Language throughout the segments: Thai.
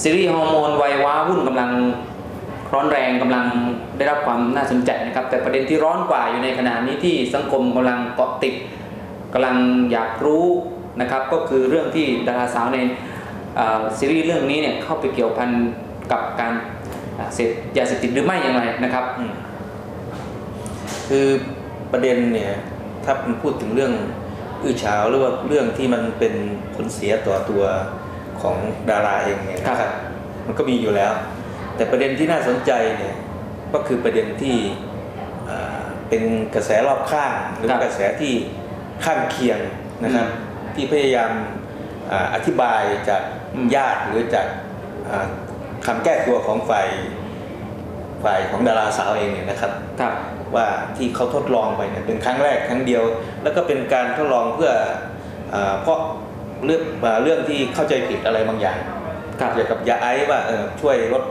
ซีรีส์ฮอร์โมนวัยว้าวุ่นกำลังร้อนแรงกำลังได้รับความน่าสนใจนะครับ แต่ประเด็นที่ร้อนกว่าอยู่ในขณะนี้ที่สังคมกำลังเกาะติดกำลังอยากรู้นะครับก็คือเรื่องที่ดาราสาวในซีรีส์เรื่องนี้เนี่ยเข้าไปเกี่ยวพันกับการเสพยาเสพติดหรือไม่อย่างไรนะครับ คือประเด็นเนี่ยถ้ามันพูดถึงเรื่องอื้อฉาวหรือว่าเรื่องที่มันเป็นผลเสียต่อตัว ของดาราเองเนี่ยนะคครัรับบมันก็มีอยู่แล้ว แต่ประเด็นที่น่าสนใจเนี่ยก็คือประเด็นที่อ่าเป็นกระแสรอบข้างหรือครับกระแสที่ข้างเคียงนะครับ ที่พยายามอ่าอธิบายจากอืมญาติหรือจากอ่าคำแก้ตัวของฝ่ายฝ่ายของดาราสาวเองเนี่ยนะครับครับว่าที่เขาทดลองไปเนี่ยเป็นครั้งแรกครั้งเดียว แล้วก็เป็นการทดลองเพื่ออาเพราะ เรื่องอ่าเรื่องที่เข้าใจผิดอะไรบางอย่างครับเกี่ยวกับยาไอซ์ว่าเออช่วยลด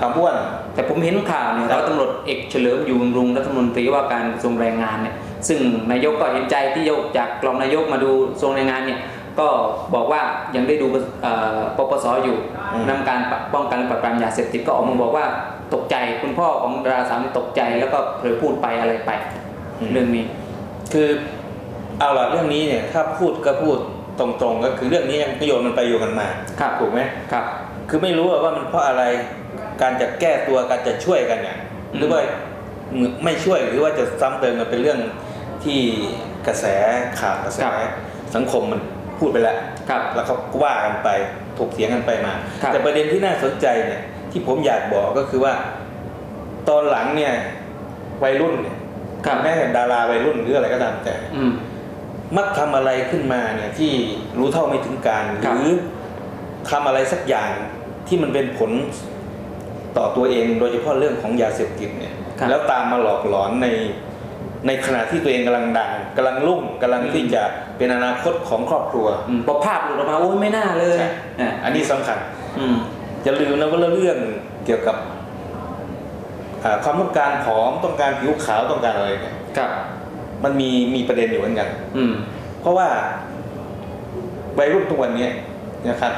ความอ้วน แต่ผมเห็นข่าวเนี่ยครับร้อยตำรวจเอกเฉลิมอยู่บำรุงรัฐมนตรีว่าการกระทรวงแรงงานเนี่ยซึ่งนายกก็เห็นใจที่ยกจากกรองนายกมาดูกระทรวงแรงงานเนี่ยก็บอกว่ายังได้ดูเอ่อปปสอยู่นำการป้องกันและปราบปรามยาเสพติดก็ออกมาบอกว่าตกใจคุณพ่อของดาราสาวนี่ตกใจแล้วก็เผลอพูดไปอะไรไป เรื่องนี้ คือ เอาละเรื่องนี้เนี่ยถ้าพูดก็พูดตรงๆ ก็คือเรื่องนี้ยังประโยชน์มันไปโยนกันมาครับถูกไหมครับ คือไม่รู้ว่ามันเพราะอะไรการจะแก้ตัวการจะช่วยกันเนี่ยอืมหรือว่าไม่ช่วยหรือว่าจะซ้ำเติมกันเป็นเรื่องที่กระแสข่าวกระแสสังคมมันพูดไปแล้วครับแล้วเขาก็ว่ากันไปถกเถียงกันไปมาครับแต่ประเด็นที่น่าสนใจเนี่ย ที่ผมอยากบอกก็คือว่า ตอนหลังเนี่ยวัยรุ่นเนี่ยครับแม้แต่ดาราวัยรุ่นหรืออะไรก็ตามแต่อื มมักทำอะไรขึ้นมาเนี่ยที่รู้เท่าไม่ถึงการคหรับรือทำอะไรสักอย่างที่มันเป็นผลต่อตัวเอง โดยเฉพาะเรื่องของยาเสพติดเนี่ยครับแล้วตามมาหลอกหลอนในในขณะที่ตัวเองกำลังดังกำลังรุ่งกำลังอืมที่จะเป็นอนาคตของครอบครัวอืมพอภาพหลุดออกมาโอ้ยไม่น่าเลยใช่อะอันนี้สำคัญอืมจะลืมนะว่าเรื่องเกี่ยวกับอ่าความต้องการผอมต้องการผิวขาวต้องการอะไรเนี่ยครับ มันมีมีประเด็นอยู่เหมือนกัน อืม เพราะว่าวัยรุ่นทุกวันนี้นะครับ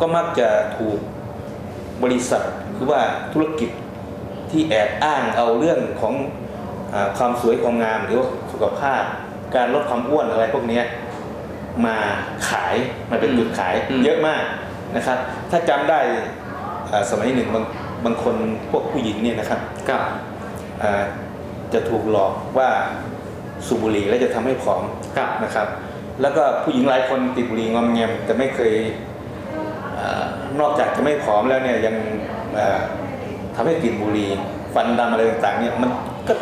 ก็มักจะถูกบริษัทคือว่าธุรกิจที่แอบอ้างเอาเรื่องของอาความสวยความงามหรือว่าสุขภาพ การลดความอ้วนอะไรพวกเนี้ยมาขายมาเป็นอืมจุดขายอืมเยอะมากนะครับ ถ้าจำได้อ่าสมัยหนึ่งบางบางคนพวกผู้หญิงเนี่ยนะครับครับอ่า จะถูกหลอกว่าสูบบุหรี่แล้วจะทำให้ผอมครับนะครับ แล้วก็ผู้หญิงหลายคนติดบุหรี่งอมแงมแต่ไม่เคยเออนอกจากจะไม่ผอมแล้วเนี่ยยังเอ่อทำให้ติดบุหรี่ฟันดำอะไรต่างๆเนี่ยมันก็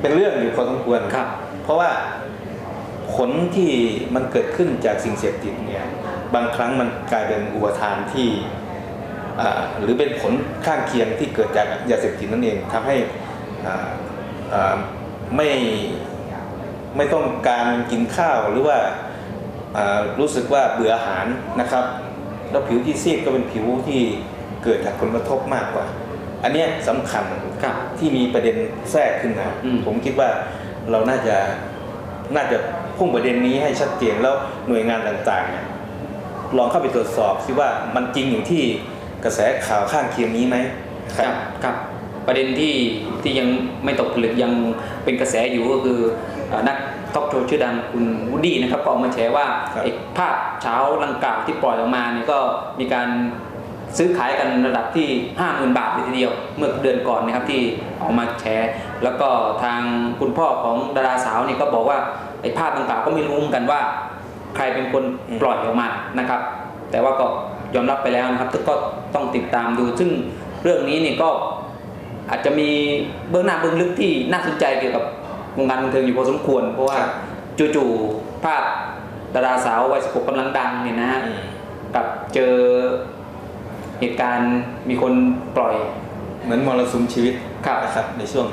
เป็นเรื่องอยู่พอสมควรครับ เพราะว่าผลที่มันเกิดขึ้นจากสิ่งเสพติดเนี่ยบางครั้งมันกลายเป็นอุปทานที่อ่าหรือเป็นผลข้างเคียงที่เกิดจากยาเสพติดนั่นเองทำให้อ่าอ่า ไม่ไม่ต้องการกินข้าวหรือว่าอ่ารู้สึกว่าเบื่ออาหารนะครับ แล้วผิวที่ซีดก็เป็นผิวที่เกิดจากผลกระทบมากกว่า อันเนี้ยสำคัญครับที่มีประเด็นแทรกขึ้นมาอืมผมคิดว่าเราน่าจะน่าจะพุ่งประเด็นนี้ให้ชัดเจนแล้วหน่วยงานต่างๆเนี่ยลองเข้าไปตรวจสอบซิว่ามันจริงอย่างที่กระแสข่าวข้างเคียงนี้ไหมครับครับ ประเด็นที่ที่ยังไม่ตกผลึกยังเป็นกระแสอยู่ก็คือเอ่อนักทอกโชว์ชื่อดังคุณวูดดี้นะครับก็ออกมาแฉว่าไอ้ภาพเช้าลังกล่าวที่ปล่อยออกมาเนี่ยก็มีการซื้อขายกันระดับที่ 50,000 บาทเลยทีเดียว เมื่อเดือนก่อนนะครับที่ออกมาแฉแล้วก็ทางคุณพ่อของดาราสาวนี่ก็บอกว่าไอ้ภาพดังกล่าวก็ไม่รู้เหมือนกันว่า ใครเป็นคนปล่อยออกมานะครับ แต่ว่าก็ยอมรับไปแล้วนะครับก็ต้องติดตามดู ซึ่งเรื่องนี้เนี่ยก็ อาจจะมีเบื้องหน้าเบื้องลึกที่น่าสนใจเกี่ยวกับวงการบันเทิงอยู่พอสมควร เพราะว่าครับจู่ๆภาพดาราสาววัยสิบหกกำลังดังเนี่ยนะฮะอืมกับเจอเหตุการณ์มีคนปล่อย เหมือนมรสุมชีวิตครับนะครับในช่วง